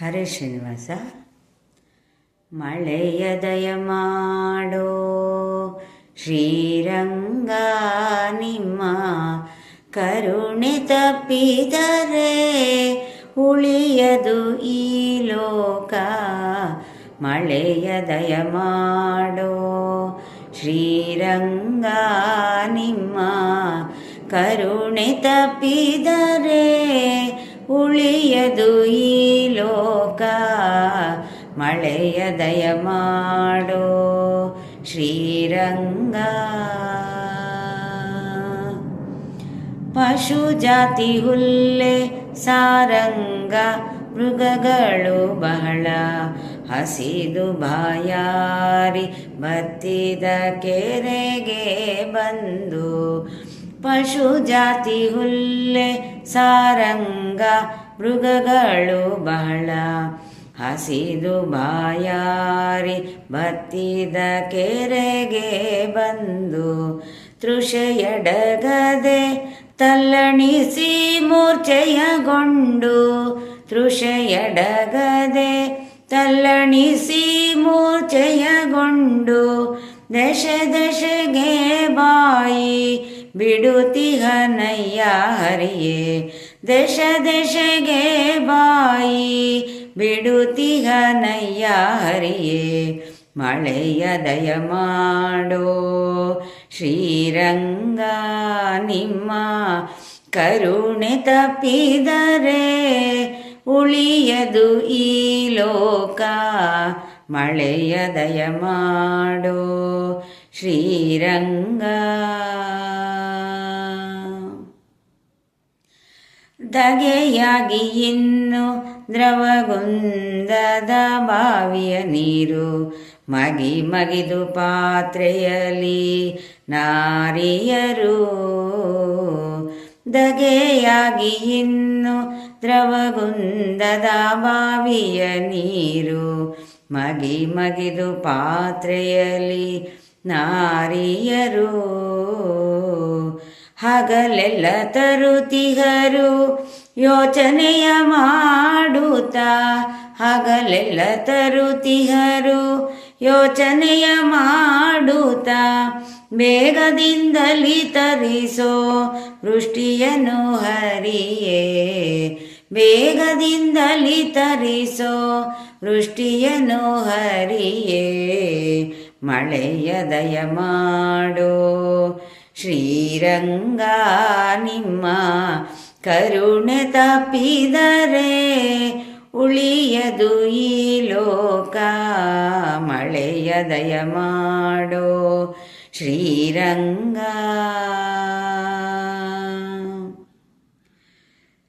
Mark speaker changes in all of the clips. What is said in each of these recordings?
Speaker 1: ಹರೇ ಶ್ರೀನಿವಾಸ, ಮಳೆಯ ದಯ ಮಾಡೋ ಶ್ರೀರಂಗ ನಿಮ್ಮ ಕರುಣೆ ತಪ್ಪಿದರೆ ಉಳಿಯದು ಈ ಲೋಕ. ಮಳೆಯ ದಯ ಮಾಡೋ ಶ್ರೀರಂಗ ನಿಮ್ಮ ಕರುಣೆ ತಪ್ಪಿದರೆ ಉಳಿಯದು ಈ ಲೋಕ. ಮಳೆಯ ದಯ ಮಾಡೋ ಶ್ರೀರಂಗ. ಪಶು ಜಾತಿ ಹುಲ್ಲೆ ಸಾರಂಗ, ಮೃಗಗಳು ಬಹಳ. ಹಸಿದು ಬಾಯಾರಿ ಬತ್ತಿದ ಕೆರೆಗೆ ಬಂದು ಪಶು ಜಾತಿ ಹುಲ್ಲೆ ಸಾರಂಗ ಮೃಗಗಳು ಬಹಳ. ಹಸಿದು ಬಾಯಾರಿ ಬತ್ತಿದ ಕೆರೆಗೆ ಬಂದು ತೃಷೆಯಡಗದೆ ತಲ್ಲಣಿಸಿ ಮೂರ್ಛೆಯಗೊಂಡು ತೃಷೆಯಡಗದೆ ತಲ್ಲಣಿಸಿ ಮೂರ್ಛೆಯಗೊಂಡು ದಶ ದಶಗೆ ಬಾಯಿ ಬಿಡುತಿಹನಯ್ಯ ಹರಿಯೇ. ದೇಶ ದೇಶಗೆ ಬಾಯಿ ಬಿಡುತಿಹನಯ್ಯ ಹರಿಯೇ. ಮಳೆಯ ದಯ ಮಾಡೋ ಶ್ರೀರಂಗ ನಿಮ್ಮ ಕರುಣೆ ತಪ್ಪಿದರೆ ಉಳಿಯದು ಈ ಲೋಕ. ಮಳೆಯ ದಯ ಮಾಡೋ ಶ್ರೀರಂಗ ದಗೆಯಾಗಿ ಇನ್ನು ದ್ರವಗುಂದದ ಬಾವಿಯ ನೀರು ಮಗಿ ಮಗಿದು ಪಾತ್ರೆಯಲ್ಲಿ ನಾರಿಯರು. ದಗೆಯಾಗಿ ಇನ್ನು ದ್ರವಗುಂದದ ಬಾವಿಯ ನೀರು ಮಗಿ ಮಗಿದು ಪಾತ್ರೆಯಲ್ಲಿ ನಾರಿಯರು. ಹಗಲೆಲ್ಲ ತರುತಿಹರು ಯೋಚನೆಯ ಮಾಡುತ್ತ ಹಗಲೆಲ್ಲ ತರುತಿಹರು ಯೋಚನೆಯ ಮಾಡುತ್ತಾ ಬೇಗದಿಂದಲಿ ತರಿಸೋ ವೃಷ್ಟಿಯನ್ನು ಹರಿಯೇ. ಬೇಗದಿಂದಲಿ ತರಿಸೋ ವೃಷ್ಟಿಯನ್ನು ಹರಿಯೇ. ಮಳೆಯ ದಯ ಮಾಡೋ ಶ್ರೀರಂಗ ನಿಮ್ಮ ಕರುಣೆ ತಪ್ಪಿದರೆ ಉಳಿಯದು ಈ ಲೋಕ. ಮಳೆಯ ದಯ ಮಾಡೋ ಶ್ರೀರಂಗ.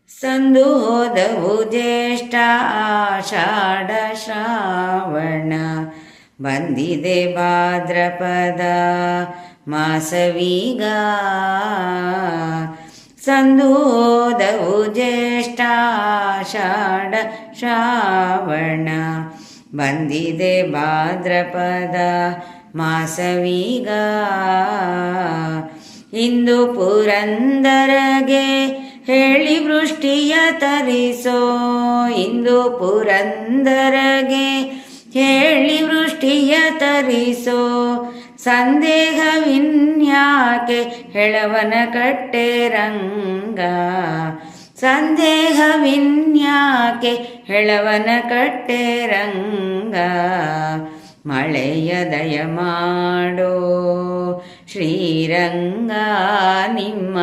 Speaker 1: ಸಂದು ಹೋದವು ಜ್ಯೇಷ್ಠ ಆಷಾಢ ಶ್ರಾವಣ. ಬಂದಿದೆ ಭಾದ್ರಪದ ಮಾಸವೀಗ ಸಂದೋದವು ಜ್ಯೇಷ್ಠಾಷಾಢ ಶ್ರಾವಣ. ಬಂದಿದೆ ಭಾದ್ರಪದ ಮಾಸವೀಗ. ಇಂದು ಪುರಂದರಗೆ ಹೇಳಿ ವೃಷ್ಟಿಯ ತರಿಸೋ. ಇಂದು ಪುರಂದರಗೆ ಹೇಳಿ ವೃಷ್ಟಿಯ ತರಿಸೋ. ಸಂದೇಹವಿನ್ಯಾಕೆ ಹೆಳವನ ಕಟ್ಟೆ ರಂಗ. ಸಂದೇಹವಿನ್ಯಾಕೆ ಹೆಳವನ ಕಟ್ಟೆ ರಂಗ. ಮಳೆಯ ದಯ ಮಾಡೋ ಶ್ರೀರಂಗ ನಿಮ್ಮ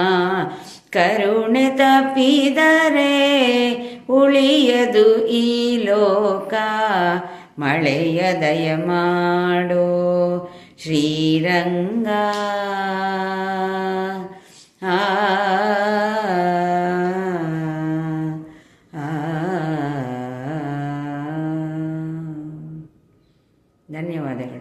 Speaker 1: ಕರುಣೆ ತಪ್ಪಿದರೆ ಉಳಿಯದು ಈ ಲೋಕ. ಮಳೆಯ ದಯ ಮಾಡೋ శ్రీరంగా. ధన్యవాదాలు